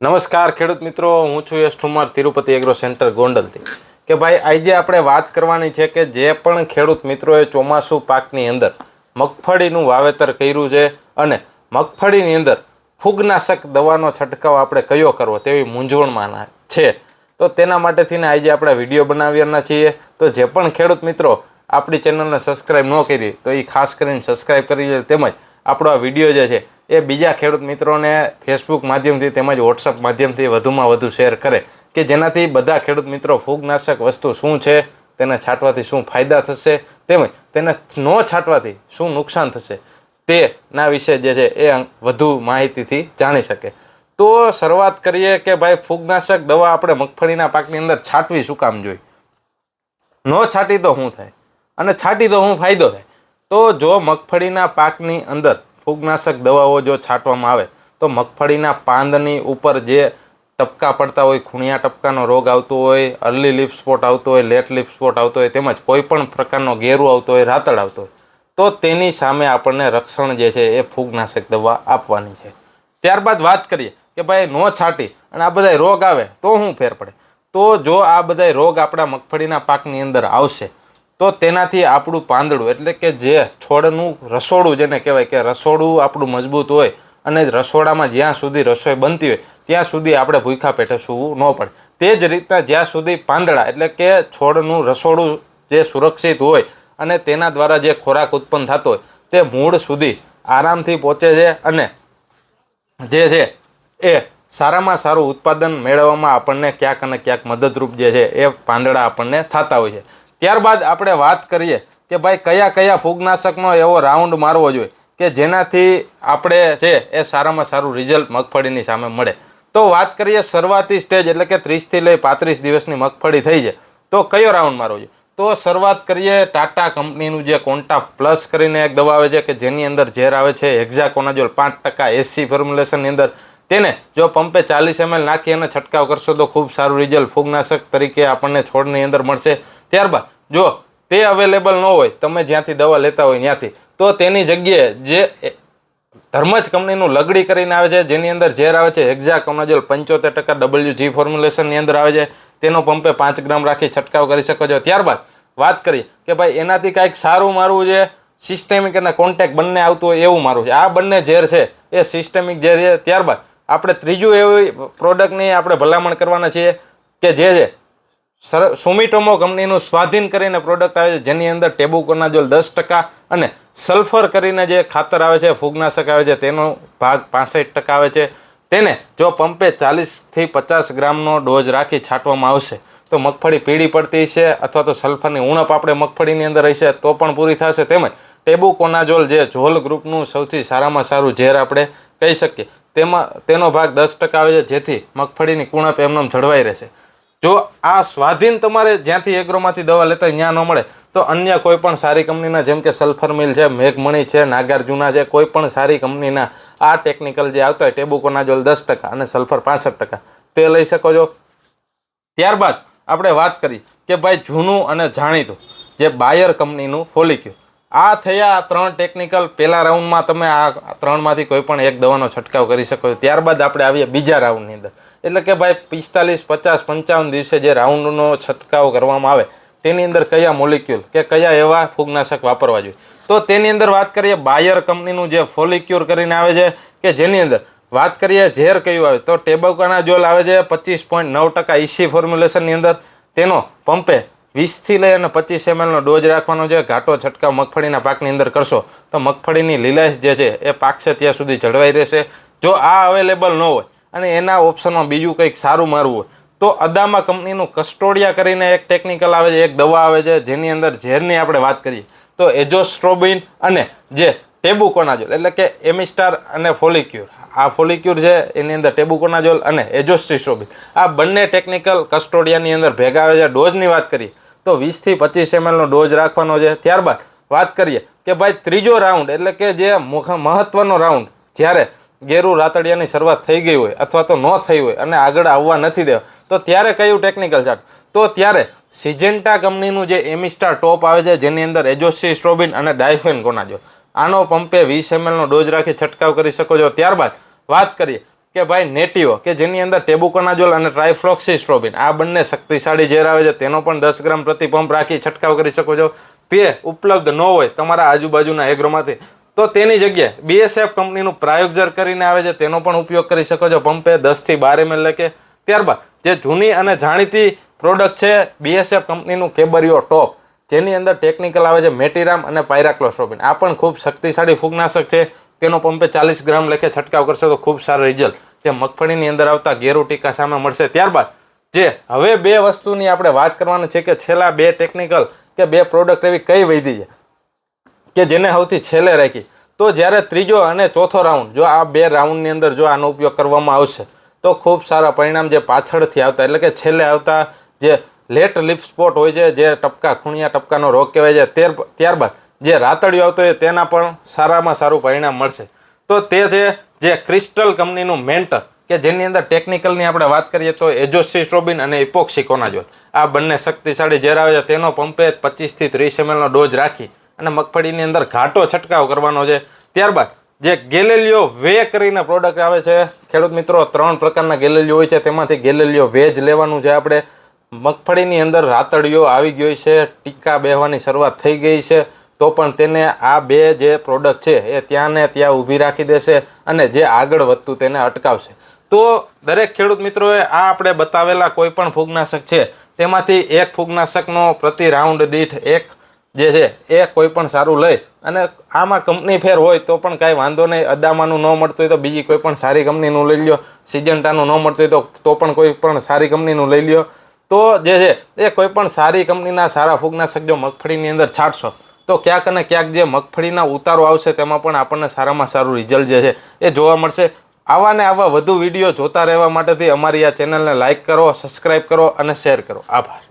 નમસ્કાર ખેડૂત મિત્રો, હું છું યશ ઠુમર, તિરુપતિ એગ્રો સેન્ટર ગોંડલથી. કે ભાઈ, આજે આપણે વાત કરવાની છે કે જે પણ ખેડૂત મિત્રોએ ચોમાસું પાકની અંદર મગફળીનું વાવેતર કર્યું છે અને મગફળીની અંદર ફૂગનાશક દવાનો છંટકાવ આપણે કયો કરવો તેવી મૂંઝવણમાં છે. તો તેના માટેથીને આજે આપણે વીડિયો બનાવ્યાના છીએ. તો જે પણ ખેડૂત મિત્રો આપણી ચેનલને સબસ્ક્રાઈબ ન કરી, તો એ ખાસ કરીને સબસ્ક્રાઈબ કરી તેમજ આપણો આ વીડિયો જે છે એ બીજા ખેડૂત મિત્રોને ફેસબુક માધ્યમથી તેમજ વોટ્સઅપ માધ્યમથી વધુમાં વધુ શેર કરે કે જેનાથી બધા ખેડૂત મિત્રો ફૂગનાશક વસ્તુ શું છે, તેને છાંટવાથી શું ફાયદા થશે, તેમજ તેને ન છાંટવાથી શું નુકસાન થશે, તેના વિશે જે છે એ વધુ માહિતીથી જાણી શકે. તો શરૂઆત કરીએ કે ભાઈ ફૂગનાશક દવા આપણે મગફળીના પાકની અંદર છાંટવી શું કામ જોઈએ? ન છાંટી તો શું થાય? અને છાંટી તો શું ફાયદો થાય? તો જો મગફળીના પાકની અંદર ફૂગનાશક દવાઓ જો છાંટવામાં આવે, તો મગફળીના પાંદની ઉપર જે ટપકા પડતા હોય, ખૂણિયા ટપકાનો રોગ આવતો હોય અર્લી લીફ સ્પોટ આવતો હોય લેટ લીફ સ્પોટ આવતો હોય, તેમજ કોઈપણ પ્રકારનો ગેરું આવતો હોય રાતળ આવતો હોય, તો તેની સામે આપણને રક્ષણ જે છે એ ફૂગનાશક દવા આપવાની છે. ત્યારબાદ વાત કરીએ કે ભાઈ નો છાંટી અને આ બધા રોગ આવે તો શું ફેર પડે. તો જો આ બધા રોગ આપણા મગફળીના પાકની અંદર આવશે તો તેનાથી આપણું પાંદડું, એટલે કે જે છોડનું રસોડું જેને કહેવાય કે રસોડું આપણું મજબૂત હોય અને રસોડામાં જ્યાં સુધી રસોઈ બનતી હોય, ત્યાં સુધી આપણે ભૂખા પેટે સૂવું ન પડે. તે જ રીતના જ્યાં સુધી પાંદડા, એટલે કે છોડનું રસોડું જે સુરક્ષિત હોય અને તેના દ્વારા જે ખોરાક ઉત્પન્ન થતો હોય, તે મૂળ સુધી આરામથી પહોંચે છે અને જે છે એ સારામાં સારું ઉત્પાદન મેળવવામાં આપણને ક્યાંક અને ક્યાંક મદદરૂપ જે છે એ પાંદડા આપણને થતા હોય છે. ત્યારબાદ આપણે વાત કરીએ કે ભાઈ કયા કયા ફૂગનાશકનો એવો રાઉન્ડ મારવો જોઈએ કે જેનાથી આપણે છે એ સારામાં સારું રિઝલ્ટ મગફળીની સામે મળે. તો વાત કરીએ શરૂઆતી સ્ટેજ એટલે કે ત્રીસથી લઈ પાંત્રીસ દિવસની મગફળી થઈ છે. તો કયો રાઉન્ડ મારવો જોઈએ? તો શરૂઆત કરીએ ટાટા કંપનીનું જે કોન્ટા પ્લસ કરીને એક દવા આવે છે કે જેની અંદર ઝેર આવે છે એક્ઝાકોનાજોલ પાંચ ટકા એસસી ફોર્મ્યુલેશનની અંદર. તેને જો પંપે ચાલીસ એમએલ નાખી અને છંટકાવ કરશો તો ખૂબ સારું રિઝલ્ટ ફૂગનાશક તરીકે આપણને છોડની અંદર મળશે. ત્યારબાદ જો તે અવેલેબલ ન હોય, તમે જ્યાંથી દવા લેતા હોય ત્યાંથી, તો તેની જગ્યાએ જે ધર્મજ કંપનીનું લગડી કરીને આવે છે, જેની અંદર ઝેર આવે છે હેક્ઝાકોનાઝોલ પંચોતેર ટકા ડબલ્યુ જી ફોર્મ્યુલેશનની અંદર આવે છે, તેનો પંપે પાંચ ગ્રામ રાખી છંટકાવ કરી શકો છો. ત્યારબાદ વાત કરીએ કે ભાઈ એનાથી કાંઈક સારું મારવું છે સિસ્ટેમિક અને કોન્ટેક બંને આવતું હોય એવું મારું છે. આ બંને ઝેર છે, એ સિસ્ટેમિક ઝેર છે. ત્યારબાદ આપણે ત્રીજું એવી પ્રોડક્ટની આપણે ભલામણ કરવાના છીએ કે જે સર સુમિટોમો કંપનીનું સ્વાધીન કરીને પ્રોડક્ટ આવે છે, જેની અંદર ટેબુકોનાઝોલ દસ ટકા અને સલ્ફર કરીને જે ખાતર આવે છે, ફૂગનાશક આવે છે, તેનો ભાગ પાસઠ ટકા આવે છે. તેને જો પંપે ચાલીસથી પચાસ ગ્રામનો ડોઝ રાખી છાંટવામાં આવશે, તો મગફળી પીળી પડતી છે અથવા તો સલ્ફરની ઉણપ આપણે મગફળીની અંદર હશે, તો પણ પૂરી થશે. તેમજ ટેબુકોનાઝોલ જે ઝોલ ગ્રુપનું સૌથી સારામાં સારું ઝેર આપણે કહી શકીએ, તેમાં તેનો ભાગ દસ ટકા આવે છે, જેથી મગફળીની કુણપ એમનેમ જળવાઈ રહેશે. જો આ સ્વાધીન તમારે જ્યાંથી એગ્રોમાંથી દવા લેતા ત્યાં ન મળે. તો અન્ય કોઈ પણ સારી કંપનીના, જેમ કે સલ્ફર મિલ છે, મેઘમણી છે, નાગાર્જુના છે, કોઈ પણ સારી કંપનીના, આ ટેકનિકલ જે આવતા હોય, ટેબુકોનાઝોલ દસ ટકા અને સલ્ફર પાસઠ ટકા. તે લઈ શકો છો. ત્યારબાદ આપણે વાત કરી કે ભાઈ જૂનું અને જાણીતું, જે બાયર કંપનીનું ફોલિક્યુ આ થયા ત્રણ ટેકનિકલ, પહેલા રાઉન્ડમાં તમે આ ત્રણમાંથી કોઈ પણ એક દવાનો છંટકાવ કરી શકો છો. ત્યારબાદ આપણે આવીએ બીજા રાઉન્ડની અંદર. એટલે કે ભાઈ પિસ્તાલીસ, પચાસ, પંચાવન દિવસે જે રાઉન્ડનો છંટકાવ કરવામાં આવે, તેની અંદર કયા મોલિક્યુલ કે કયા એવા ફૂગનાશક વાપરવા જોઈએ? તો તેની અંદર વાત કરીએ બાયર કંપનીનું જે ફોલિક્યુર કરીને આવે છે, કે જેની અંદર વાત કરીએ ઝેર કયું આવે, તો ટેબોકાનાઝોલ આવે છે પચીસ પોઈન્ટ નવ ટકા ઇસી ફોર્મ્યુલેશનની અંદર. તેનો પંપે વીસથી લઈ અને પચીસ એમએલનો ડોઝ રાખવાનો છે, ઘાટો, છંટકાવ મગફળીના પાકની અંદર કરશો, તો મગફળીની લીલાશ જે છે એ પાકશે ત્યાં સુધી જળવાઈ રહેશે. જો આ અવેલેબલ ન હોય અને એના ઓપ્શનમાં બીજું કંઈક સારું મારવું હોય. તો અદામા કંપનીનું કસ્ટોડિયા કરીને એક ટેકનિકલ આવે છે, એક દવા આવે છે, જેની અંદર ઝેરની આપણે વાત કરીએ. તો એજોસ્ટ્રોબિન અને જે ટેબુકોનાજોલ, એટલે કે એમિસ્ટાર અને ફોલિક્યુર. આ ફોલિક્યુર છે, એની અંદર ટેબુકોનાજોલ અને એજોસ્ટ્રીસ્ટ્રોબિન. આ બંને ટેકનિકલ કસ્ટોડિયાની અંદર ભેગા આવે છે. ડોઝની વાત કરીએ, તો વીસથી પચીસ એમએલનો ડોઝ રાખવાનો છે. ત્યારબાદ વાત કરીએ કે ભાઈ ત્રીજો રાઉન્ડ, એટલે કે જે મહત્વનો રાઉન્ડ, જ્યારે ગેરુ રાતડિયાની શરૂઆત થઈ ગઈ હોય અથવા તો ન થઈ હોય અને આગળ આવવા નથી દેવા, તો ત્યારે કયું ટેકનિકલ ચાર્ટ તો ત્યારે સિજેન્ટા કંપનીનું જે એમિસ્ટાર ટોપ આવે છે, જેની અંદર એજોસી, સ્ટ્રોબિન અને ડાયફેન કોનાજો. આનો પંપે વીસ એમએલનો ડોઝ રાખી છંટકાવ કરી શકો છો. ત્યારબાદ વાત કરીએ કે ભાઈ નેટીઓ, કે જેની અંદર ટેબુકોનાજોલ અને ટ્રાઇફ્લોક્સીસ્ટ્રોબિન આ બંને શક્તિશાળી ઝેર આવે છે, તેનો પણ દસ ગ્રામ પ્રતિ પંપ રાખી છંટકાવ કરી શકો છો. તે ઉપલબ્ધ ન હોય તમારા આજુબાજુના એગ્રોમાંથી તો તેની જગ્યાએ બીએસએફ કંપનીનું પ્રાયોગઝર કરીને આવે છે, તેનો પણ ઉપયોગ કરી શકો છો. પંપે દસથી બાર એમએલ લખે. ત્યારબાદ જે જૂની અને જાણીતી પ્રોડક્ટ છે બીએસએફ કંપનીનું કેબરિયો ટોપ, જેની અંદર ટેકનિકલ આવે છે, મેટીરામ અને પાયરાક્લોસ્ટ્રોપિન આ પણ ખૂબ શક્તિશાળી ફૂગનાશક છે. તેનો પંપે ચાલીસ ગ્રામ લેખે, છંટકાવ કરશો તો ખૂબ સારો રિઝલ્ટ જે મગફળીની અંદર આવતા ગેરુ ટીકા સામે મળશે. ત્યારબાદ જે હવે બે વસ્તુની આપણે વાત કરવાની છે કે છેલ્લા બે ટેકનિકલ કે બે પ્રોડક્ટ એવી કઈ વૈધી છે. કે જેને સૌથી છેલ્લે રાખી. તો જ્યારે ત્રીજો અને ચોથો રાઉન્ડ જો આ બે રાઉન્ડની અંદર જો આનો ઉપયોગ કરવામાં આવશે, તો ખૂબ સારા પરિણામ જે પાછળથી આવતા, એટલે કે છેલ્લે આવતા જે લેટ લિપ સ્પોટ હોય છે, જે ટપકા, ખૂણિયા ટપકાનો રોગ કહેવાય છે ત્યારબાદ જે રાતડિયો આવતો હોય તેના પણ સારામાં સારું પરિણામ મળશે. તો તે છે જે ક્રિસ્ટલ કંપનીનું મેન્ટર, કે જેની અંદર ટેકનિકલની આપણે વાત કરીએ તો એજોસિસ્ટ્રોબિન અને ઇપોક્સિકોનાઝોલ. આ બંને શક્તિશાળી ઝેર આવે છે, તેનો પંપે પચીસથી ત્રીસ એમએલનો ડોઝ રાખી અને મગફળીની અંદર ઘાટો છંટકાવ કરવાનો છે. ત્યારબાદ જે ગેલેલિયો વે કરીને પ્રોડક્ટ આવે છે, ખેડૂત મિત્રો, ત્રણ પ્રકારના ગેલેલિયો હોય છે. તેમાંથી ગેલેલિયો વેજ લેવાનું છે આપણે. મગફળીની અંદર રાતડિયો આવી ગયો છે, ટીકા બેહવાની શરૂઆત થઈ ગઈ છે. તો પણ તેને આ બે જે પ્રોડક્ટ છે એ ત્યાં ને ત્યાં ઊભી રાખી દેશે અને જે આગળ વધતું તેને અટકાવશે. તો દરેક ખેડૂત મિત્રોએ આ આપણે બતાવેલા કોઈ પણ ફૂગનાશક છે. તેમાંથી એક ફૂગનાશકનો પ્રતિ રાઉન્ડ દીઠ એક જે છે, એ કોઈ પણ સારું લઈ. અને આમાં કંપની ફેર હોય તો પણ કાંઈ વાંધો નહીં. અદામાનું ન મળતું હોય તો બીજી કોઈ પણ સારી કંપનીનું લઈ લ્યો. સિજન્ટાનું ન મળતું હોય તો તો પણ કોઈ પણ સારી કંપનીનું લઈ લ્યો. તો જે છે, એ કોઈ પણ સારી કંપનીના સારા ફૂગનાશક જો મગફળીની અંદર છાંટશો, તો ક્યાંક અને ક્યાંક જે મગફળીના ઉતારો આવશે તેમાં પણ આપણને સારામાં સારું રિઝલ્ટ જે છે, એ જોવા મળશે. આવા ને આવા વધુ વીડિયો જોતા રહેવા માટેથી અમારી આ ચેનલને લાઇક કરો સબસ્ક્રાઈબ કરો અને શેર કરો. આભાર.